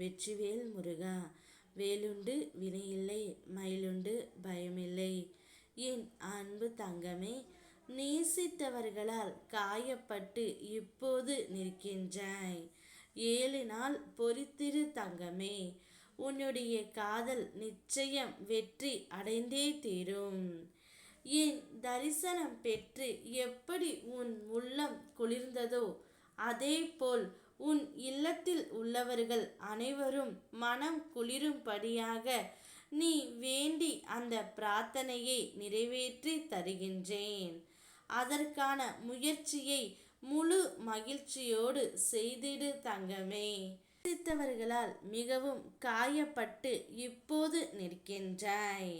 வெற்றிவேல் முருகா வேலுண்டு வினையில்லை மயிலுண்டு பயமில்லை. என் அன்பு தங்கமே நேசித்தவர்களால் காயப்பட்டு இப்போது நிற்கின்றாய். ஏழு நாள் பொறித்திரு தங்கமே உன்னுடைய காதல் நிச்சயம் வெற்றி அடைந்தே தீரும். என் தரிசனம் பெற்று எப்படி உன் உள்ளம் குளிர்ந்ததோ அதே போல் உன் இல்லத்தில் உள்ளவர்கள் அனைவரும் மனம் குளிரும்படியாக நீ வேண்டி அந்த பிரார்த்தனையை நிறைவேற்றி தருகின்றேன். அதற்கான முயற்சியை முழு மகிழ்ச்சியோடு செய்திடு தங்கமே. சித்தவர்களால் மிகவும் காயப்பட்டு இப்போது நிற்கின்றாய்.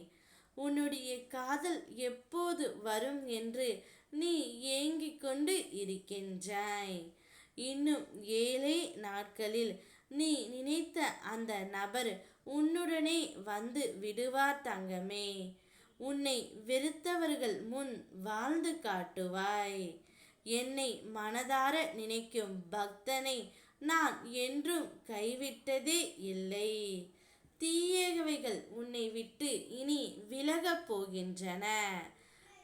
உன்னுடைய காதல் எப்போது வரும் என்று நீ ஏங்கிக் கொண்டு இருக்கின்றாய். இன்னும் ஏழே நாட்களில் நீ நினைத்த அந்த நபர் உன்னுடனே வந்து விடுவார் தங்கமே. உன்னை வெறுத்தவர்கள் முன் வாழ்ந்து காட்டுவாய். என்னை மனதார நினைக்கும் பக்தனை நான் என்றும் கைவிட்டதே இல்லை. தீயவைகள் உன்னை விட்டு இனி விலகப் போகின்றன.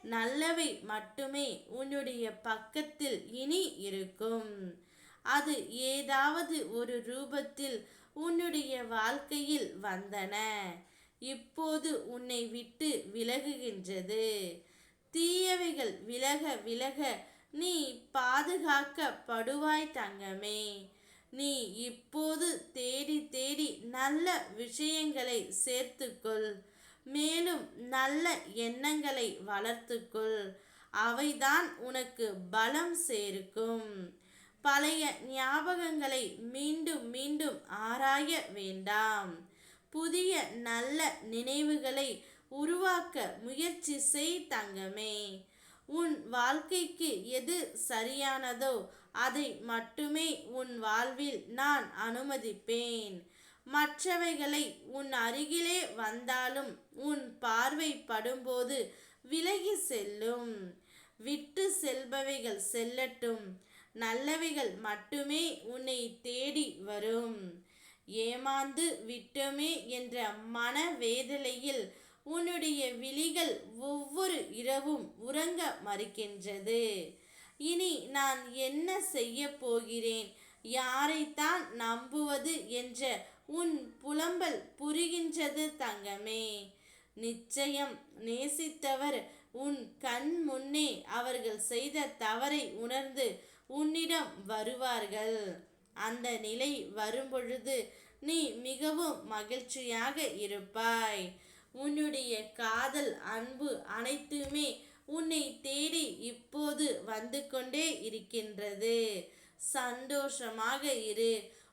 நல்லவை மட்டுமே உன்னுடைய பக்கத்தில் இனி இருக்கும். அது ஏதாவது ஒரு ரூபத்தில் உன்னுடைய வாழ்க்கையில் வந்தன. இப்போது உன்னை விட்டு விலகுகின்றது. தீயவைகள் விலக விலக நீ பாதுகாக்கப்படுவாய் தங்கமே. நீ இப்போது தேடி தேடி நல்ல விஷயங்களை சேர்த்துக்கொள். மேலும் நல்ல எண்ணங்களை வளர்த்துக்கொள். அவைதான் உனக்கு பலம் சேர்க்கும். பழைய ஞாபகங்களை மீண்டும் மீண்டும் ஆராய வேண்டாம். புதிய நல்ல நினைவுகளை உருவாக்க முயற்சி செய் தங்கமே. உன் வாழ்க்கைக்கு எது சரியானதோ அதை மட்டுமே உன் வாழ்வில் நான் அனுமதிப்பேன். மற்றவைகளை உன் அருகிலே வந்தாலும் உன் பார்வை படும்போது விலகி செல்லும். விட்டு செல்பவைகள் செல்லட்டும். நல்லவைகள் மட்டுமே உன்னை தேடி வரும். ஏமாந்து விட்டோமே என்ற மனவேதலையில் உன்னுடைய விழிகள் ஒவ்வொரு இரவும் உறங்க மறுக்கின்றது. இனி நான் என்ன செய்ய போகிறேன்? யாரைத்தான் நம்புவது என்ற உன் புலம்பல் புரிகின்றது தங்கமே. நிச்சயம் நேசித்தவர் உன் கண் முன்னே அவர்கள் செய்த தவறை உணர்ந்து உன்னிடம் வருவார்கள். அந்த நிலை வரும்பொழுது நீ மிகவும் மகிழ்ச்சியாக இருப்பாய். உன்னுடைய காதல் அன்பு அனைத்துமே உன்னை தேடி இப்போது வந்து கொண்டே இருக்கின்றது. சந்தோஷமாக இரு.